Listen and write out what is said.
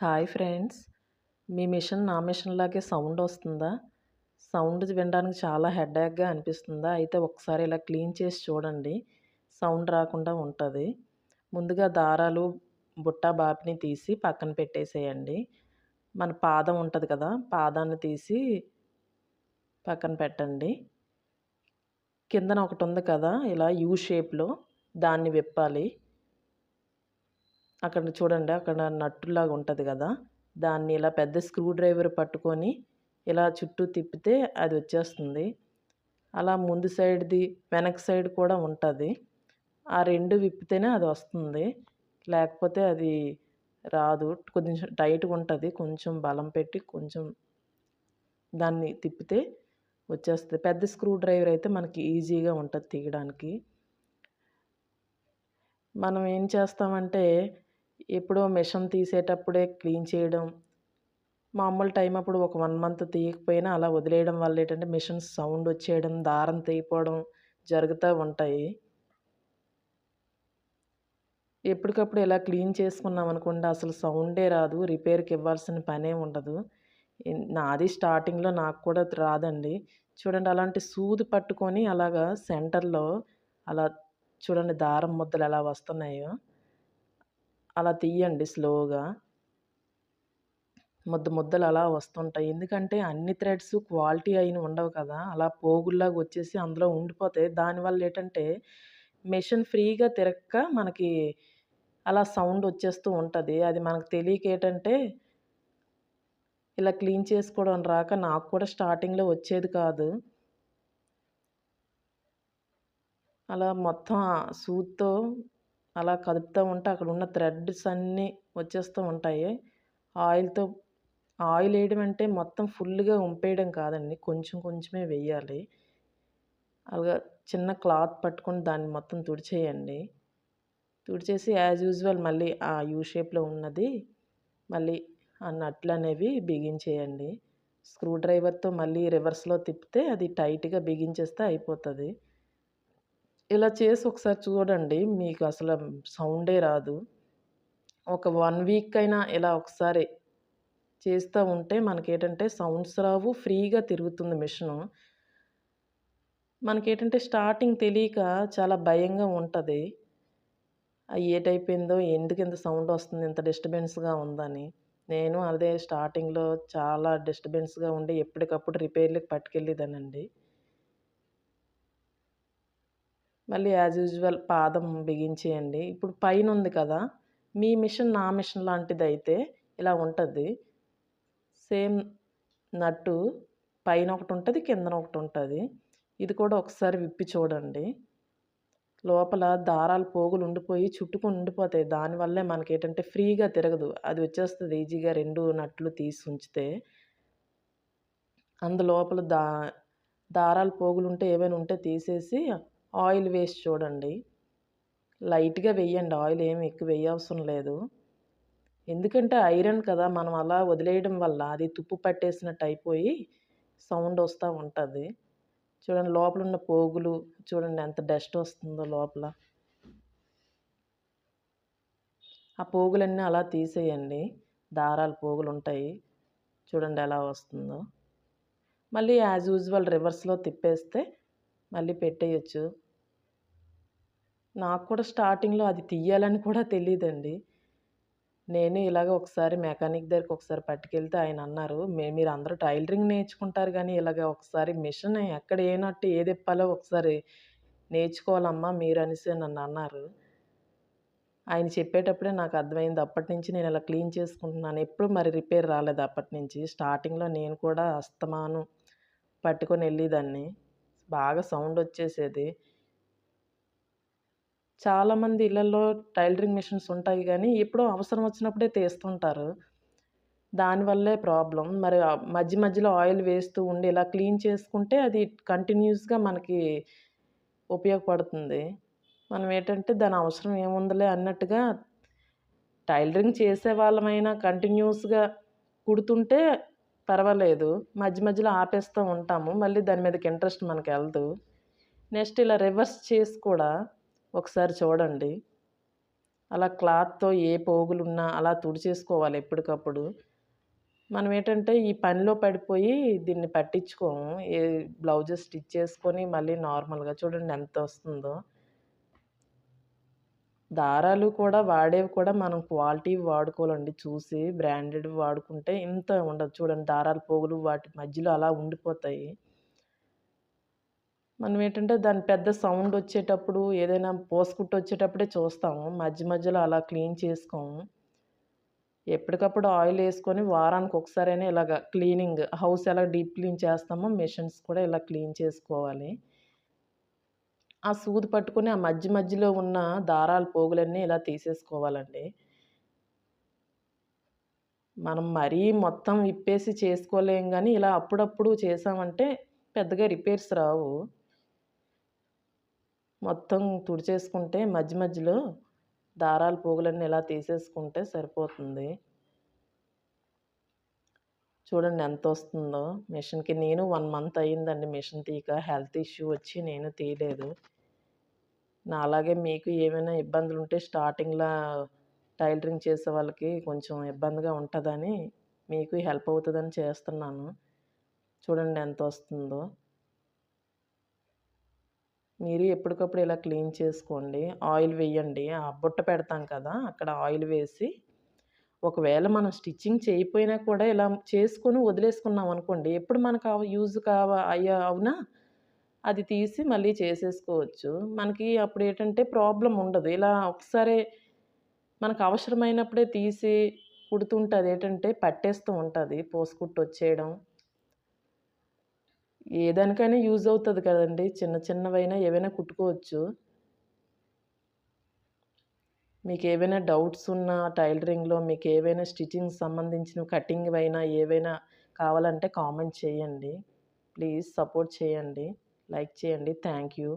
Hi friends. మీ machine నా machine లాగే sound వస్తుందా? సౌండ్ వినడానికి చాలా హెడేక్గా అనిపిస్తుందా? అయితే ఒకసారి ఇలా క్లీన్ చేసి చూడండి. సౌండ్ రాకుండా ఉంటుంది. ముందుగా దారాలు బుట్ట బాపిని తీసి పక్కన పెట్టేసేయండి. మన పాదం ఉంటుంది కదా పాదాన్ని తీసి పక్కన పెట్టండి. కిందన ఒకటి ఉంది కదా ఇలా యూ షేప్లో దాన్ని విప్పాలి. అక్కడ చూడండి అక్కడ నట్టులాగా ఉంటుంది కదా. దాన్ని ఇలా పెద్ద స్క్రూ డ్రైవర్ పట్టుకొని ఇలా చుట్టూ తిప్పితే అది వచ్చేస్తుంది. అలా ముందు సైడ్ది వెనక సైడ్ కూడా ఉంటుంది. ఆ రెండు విప్పితేనే అది వస్తుంది. లేకపోతే అది రాదు. కొంచెం టైట్గా ఉంటుంది. కొంచెం బలం పెట్టి కొంచెం దాన్ని తిప్పితే వచ్చేస్తుంది. పెద్ద స్క్రూ డ్రైవర్ అయితే మనకి ఈజీగా ఉంటుంది తీయడానికి. మనం ఏం చేస్తామంటే ఎప్పుడో మిషన్ తీసేటప్పుడే క్లీన్ చేయడం. మామూలు టైం అప్పుడు ఒక వన్ మంత్ తీయకపోయినా అలా వదిలేయడం వల్ల ఏంటంటే మిషన్ సౌండ్ వచ్చేయడం దారం తీయిపోవడం జరుగుతూ ఉంటాయి. ఎప్పటికప్పుడు ఇలా క్లీన్ చేసుకున్నాం అనుకోండి అసలు సౌండే రాదు రిపేర్కి ఇవ్వాల్సిన పనే ఉండదు. నాది స్టార్టింగ్లో నాకు కూడా రాదండి. చూడండి అలాంటి సూది పట్టుకొని అలాగా సెంటర్లో అలా చూడండి దారం ముద్దలు ఎలా వస్తున్నాయో. అలా తీయండి స్లోగా. ముద్ద ముద్దలు అలా వస్తుంటాయి. ఎందుకంటే అన్ని థ్రెడ్స్ క్వాలిటీ అయిన ఉండవు కదా. అలా పోగుల్లాగా వచ్చేసి అందులో ఉండిపోతాయి దానివల్ల ఏంటంటే మెషిన్ ఫ్రీగా తిరక్క మనకి అలా సౌండ్ వచ్చేస్తూ ఉంటుంది. అది మనకు తెలియక ఏంటంటే ఇలా క్లీన్ చేసుకోవడం రాక నాకు కూడా స్టార్టింగ్లో వచ్చేది కాదు. అలా మొత్తం సూత్తో అలా కదుపుతూ ఉంటే అక్కడ ఉన్న థ్రెడ్స్ అన్నీ వచ్చేస్తూ ఉంటాయి. ఆయిల్తో ఆయిల్ వేయడం అంటే మొత్తం ఫుల్గా ఉంపేయడం కాదండి. కొంచెం కొంచెమే వేయాలి. అలాగా చిన్న క్లాత్ పట్టుకొని దాన్ని మొత్తం తుడిచేయండి. తుడిచేసి యాజ్ యూజువల్ మళ్ళీ ఆ యూ షేప్లో ఉన్నది మళ్ళీ ఆ నట్లు అనేవి బిగించేయండి. స్క్రూ డ్రైవర్తో మళ్ళీ రివర్స్లో తిప్పితే అది టైట్గా బిగించేస్తే అయిపోతుంది. ఇలా చేసి ఒకసారి చూడండి. మీకు అసలు సౌండే రాదు. ఒక వన్ వీక్ అయినా ఇలా ఒకసారి చేస్తూ ఉంటే మనకేంటంటే సౌండ్స్ రావు ఫ్రీగా తిరుగుతుంది మిషను. మనకేంటంటే స్టార్టింగ్ తెలియక చాలా భయంగా ఉంటుంది. ఏ టైప్ అయిందో ఎందుకు ఇంత సౌండ్ వస్తుంది ఇంత డిస్టర్బెన్స్గా ఉందని. నేను అదే స్టార్టింగ్లో చాలా డిస్టర్బెన్స్గా ఉండి ఎప్పటికప్పుడు రిపేర్లకు పట్టుకెళ్ళేదానండి మళ్ళీ యాజ్ యూజువల్ పాదం బిగించేయండి. ఇప్పుడు పైన ఉంది కదా మీ మిషన్ నా మిషన్ లాంటిది అయితే ఇలా ఉంటుంది. సేమ్ నట్టు పైన ఒకటి ఉంటుంది కిందన ఒకటి ఉంటుంది. ఇది కూడా ఒకసారి విప్పి చూడండి. లోపల దారాలు పోగులు ఉండిపోయి చుట్టుకుని ఉండిపోతాయి. దానివల్లే మనకి ఏంటంటే ఫ్రీగా తిరగదు. అది వచ్చేస్తుంది ఈజీగా రెండు నట్లు తీసి ఉంచితే. అందులోపల దా దారాలు పోగులు ఉంటే ఏమైనా ఉంటే తీసేసి ఆయిల్ వేసి చూడండి. లైట్గా వేయండి. ఆయిల్ ఏమి ఎక్కువ వేయవసరం లేదు. ఎందుకంటే ఐరన్ కదా మనం అలా వదిలేయడం వల్ల అది తుప్పు పట్టేసినట్టు అయిపోయి సౌండ్ వస్తూ ఉంటుంది. చూడండి లోపల ఉన్న పోగులు చూడండి ఎంత డస్ట్ వస్తుందో లోపల. ఆ పోగులన్నీ అలా తీసేయండి. దారాలు పోగులు ఉంటాయి. చూడండి ఎలా వస్తుందో. మళ్ళీ యాజ్ యూజువల్ రివర్స్లో తిప్పేస్తే మళ్ళీ పెట్టేయచ్చు. నాకు కూడా స్టార్టింగ్లో అది తీయాలని కూడా తెలియదండి నేను ఇలాగ ఒకసారి మెకానిక్ దగ్గరికి ఒకసారి పట్టుకెళ్తే ఆయన అన్నారు మీరు అందరూ టైలరింగ్ నేర్చుకుంటారు కానీ ఇలాగ ఒకసారి మిషన్ ఎక్కడ ఏనట్టు ఏది ఇప్పాలో ఒకసారి నేర్చుకోవాలమ్మా మీరు అనేసి నన్ను అన్నారు. ఆయన చెప్పేటప్పుడే నాకు అర్థమైంది అప్పటి నుంచి నేను ఇలా క్లీన్ చేసుకుంటున్నాను. ఎప్పుడు మరి రిపేర్ రాలేదు అప్పటి నుంచి. స్టార్టింగ్లో నేను కూడా అస్తమాను పట్టుకొని వెళ్ళేదాన్ని. బాగా సౌండ్ వచ్చేసేది. చాలామంది ఇళ్ళల్లో టైలరింగ్ మిషన్స్ ఉంటాయి కానీ ఎప్పుడో అవసరం వచ్చినప్పుడే తీస్తుంటారు. దానివల్లే ప్రాబ్లం. మరి మధ్య మధ్యలో ఆయిల్ వేస్తూ ఉండి ఇలా క్లీన్ చేసుకుంటే అది కంటిన్యూస్గా మనకి ఉపయోగపడుతుంది. మనం ఏంటంటే దాని అవసరం ఏముందిలే అన్నట్టుగా టైలరింగ్ చేసే వాళ్ళమైనా కంటిన్యూస్గా కుడుతుంటే పర్వాలేదు. మధ్య మధ్యలో ఆపేస్తూ ఉంటాము. మళ్ళీ దాని మీదకి ఇంట్రెస్ట్ మనకి వెళ్దు నెక్స్ట్ ఇలా రివర్స్ చేసి కూడా ఒకసారి చూడండి అలా క్లాత్‌తో ఏ పోగులున్నా అలా తుడిచేసుకోవాలి ఎప్పటికప్పుడు. మనం ఏంటంటే ఈ పనిలో పడిపోయి దీన్ని పట్టించుకోము. ఏ బ్లౌజెస్ స్టిచ్ చేసుకొని మళ్ళీ నార్మల్‌గా చూడండి ఎంత వస్తుందో. దారాలు కూడా వాడేవి కూడా మనం క్వాలిటీవి వాడుకోవాలండి చూసి. బ్రాండెడ్ వాడుకుంటే ఇంత ఉండదు. చూడండి దారాల పోగులు వాటి మధ్యలో అలా ఉండిపోతాయి. మనం ఏంటంటే దాని పెద్ద సౌండ్ వచ్చేటప్పుడు ఏదైనా పోసుకుంటూ వచ్చేటప్పుడే చూస్తాము. మధ్య మధ్యలో అలా క్లీన్ చేసుకోము. ఎప్పటికప్పుడు ఆయిల్ వేసుకొని వారానికి ఒకసారైనా ఇలాగ క్లీనింగ్ హౌస్ ఎలా డీప్ క్లీన్ చేస్తామో మిషన్స్ కూడా ఇలా క్లీన్ చేసుకోవాలి. ఆ సూది పట్టుకొని ఆ మధ్య మధ్యలో ఉన్న దారాల పోగులన్నీ ఇలా తీసేసుకోవాలండి. మనం మరీ మొత్తం విప్పేసి చేసుకోలేం కానీ ఇలా అప్పుడప్పుడు చేసామంటే పెద్దగా రిపేర్స్ రావు. మొత్తం తుడిచేసుకుంటే మధ్య మధ్యలో దారాల పోగులన్నీ ఇలా తీసేసుకుంటే సరిపోతుంది. చూడండి ఎంత వస్తుందో మిషన్‌కి. నేను వన్ మంత్ అయిందండి మిషన్ తీయక. హెల్త్ ఇష్యూ వచ్చి నేను తీయలేదు. నా అలాగే మీకు ఏమైనా ఇబ్బందులు ఉంటే స్టార్టింగ్లో టైలరింగ్ చేసే వాళ్ళకి కొంచెం ఇబ్బందిగా ఉంటుందని మీకు హెల్ప్ అవుతుందని చేస్తున్నాను. చూడండి ఎంత వస్తుందో మీరు ఎప్పటికప్పుడు ఇలా క్లీన్ చేసుకోండి. ఆయిల్ వేయండి ఆ బుట్ట పెడతాం కదా! అక్కడ ఆయిల్ వేసి, ఒకవేళ మనం స్టిచ్చింగ్ చేయకపోయినా కూడా ఇలా చేసుకొని వదిలేసుకున్నాం అనుకోండి ఎప్పుడు మనకు అవి యూజ్ కావ అయ్యా అవునా, అది తీసి మళ్ళీ చేసేసుకోవచ్చు. మనకి అప్పుడు ఏంటంటే ప్రాబ్లం ఉండదు. ఇలా ఒకసారి మనకు అవసరమైనప్పుడే తీసి కుడుతుంటుంది ఏంటంటే పట్టేస్తూ ఉంటుంది పోసుకుట్టు వచ్చేయడం. ఏ దానికైనా యూజ్ అవుతుంది కదండి చిన్న చిన్నవైనా ఏవైనా కుట్టుకోవచ్చు. మీకు ఏవైనా డౌట్స్ ఉన్నా టైలరింగ్‌లో మీకు ఏవైనా స్టిచ్చింగ్ సంబంధించిన కటింగ్ అయినా ఏవైనా కావాలంటే కామెంట్ చేయండి. ప్లీజ్ సపోర్ట్ చేయండి. లైక్ చేయండి. Thank you.